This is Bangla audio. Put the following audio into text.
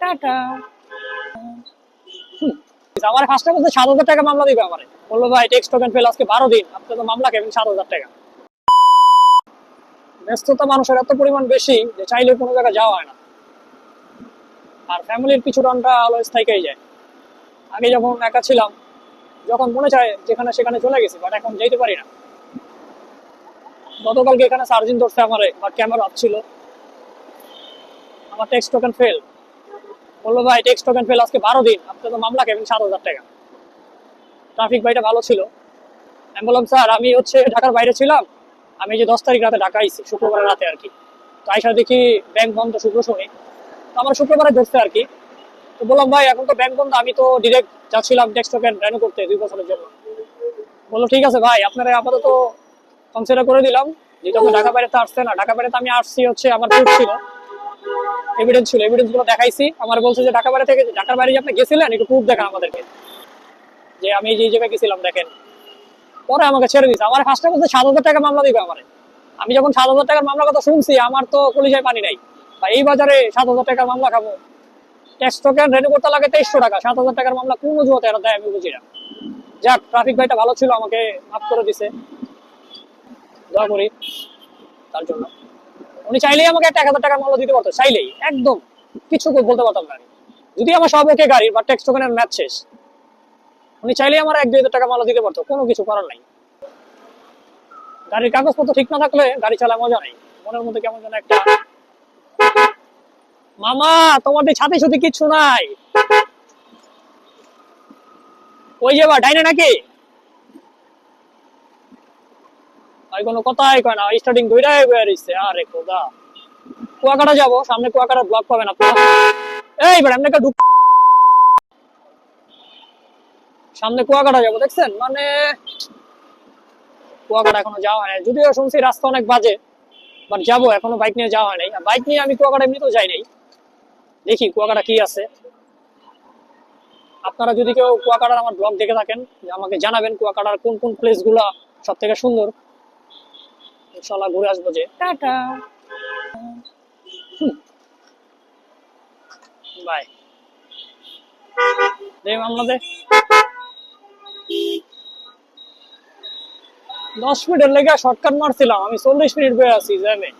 টাটা। আমার ফার্স্টে বলতে সাত হাজার টাকা মামলা দিবে আমার। বলল, ভাই টেক্সট টোকেন ফেল আজকে বারো দিন। আপনি তো মামলা খেবেন সাত হাজার টাকা। ব্যস্ততা মানুষের এত পরিমাণ বেশি যে চাইলে কোনো জায়গায় যাওয়া হয় না। আর ফ্যামিলির পিছু টানটা অলওয়েজ থাইকেই যায়। আগে যখন একা ছিলাম, যখন মনে চায় যেখানে সেখানে চলে গেছি বাট এখন যেতে পারি না। গতকালকে এখানে সার্জিন ধরছে আমার বাট ক্যামেরা ছিল। আমার টেক্সট টোকেন ফেল বলল, ভাই টেক্সট টোকেন ফেল আজকে বারো দিন আপনি তো মামলা খেবেন সাত হাজার টাকা। ট্রাফিক ভাইটা ভালো ছিল। আমি বললাম, স্যার, আমি হচ্ছে ঢাকার বাইরে ছিলাম। আমি যে দশ তারিখ রাতে ঢাকা আইছি, শুক্রবার রাতে আর কি। তো আইসা দেখি ব্যাংক বন্ধ, শুক্র শনি। তো আমার শুক্রবারে ধরছে আর কি। তো বললাম, ভাই, এখন তো ব্যাংক বন্ধ, আমি তো ডিরেক্ট যাচ্ছিলাম টেক্স টোকেন রেনু করতে দুই বছরের জন্য। বলল, ঠিক আছে ভাই, আপনারা আপাতত কনসিডার করে দিলাম। যেহেতু ঢাকা বাইরে তো আসছে না, ঢাকা বাইরে তো আমি আসছি হচ্ছে, আমার ছিল। এভিডেন্স ছিল এভিডেন্সগুলো দেখাইছি। আমার বলছে যে ঢাকা বাইরে থেকে, ঢাকার বাইরে আপনি গেছিলেন, একটু প্রুফ দেখান আমাদেরকে। যে আমি যে জায়গায় গেছিলাম, দেখেন। পরে আমাকে ছেড়ে দিয়েছে। আমার ফার্স্টে বলতে সাত হাজার টাকা মামলা দিবে আমার। আমি যখন সাত হাজার টাকার মামলা কথা শুনছি, আমার তো কলিজায় পানি নাই। বা এই বাজারে সাত হাজার টাকার মামলা খাব। ট্যাক্স টোকেন রেনু করতে লাগে তেইশশো টাকা? সাত হাজার টাকার মামলা কোন অজুহাতে এরা দেয় আমি বুঝি না। যাক ট্রাফিক ভাইটা ভালো ছিল, আমাকে মাফ করে দিছে। দোয়া করি তার জন্য। উনি চাইলেই আমাকে একটা এক হাজার টাকার মামলা দিতে পারতো, চাইলেই, একদম। কিছু বলতে পারতাম না। যদি আমার সব ওকে গাড়ি বা ট্যাক্স টোকেনের ম্যাচ শেষ, উনি চাইলেই আমার এক দুই হাজার টাকা মামলা দিতে পারতো, কোনো কিছু করার নাই। গাড়ির কাগজপত্র ঠিক না থাকলে গাড়ি চালা মজা নেই। মনের মধ্যে কেমন যেন একটা, মামা তোমাদের ছাতে সাথে কিচ্ছু নাই। ওই যে বা ডাইনে নাকি? ওই কোনো কথাই কয় না স্টার্টিং দুইটাই বয়ে রইছে, আরে খোদা। কুয়াকাটা যাব, সামনে কুয়াকাটা ব্লক পাবেন আপনারা এই এবার এমনি ঢুক সামনে কুয়াকাটা যাব, দেখছেন? মানে কুয়াকাটা এখনও যাওয়া হয় যদিও শুনছি রাস্তা অনেক বাজে বাট যাব, এখনও বাইক নিয়ে যাওয়া হয় নাই বাইক নিয়ে আমি কুয়াকাটা এমনিতেও যাই নাই। দেখি কুয়াকাটা কি আছে। আপনারা যদি কেউ কুয়াকাটার আমার ব্লগ দেখে থাকেন, আমাকে জানাবেন কুয়াকাটার কোন কোন প্লেসগুলা সব থেকে সুন্দর। ইনশাল্লাহ ঘুরে আসব যে। টাটা। বাই। দে মামলা দে দশ মিনিটের লেগে শর্টকাট মারছিলাম আমি চল্লিশ মিনিট বয়ে আছি জ্যামে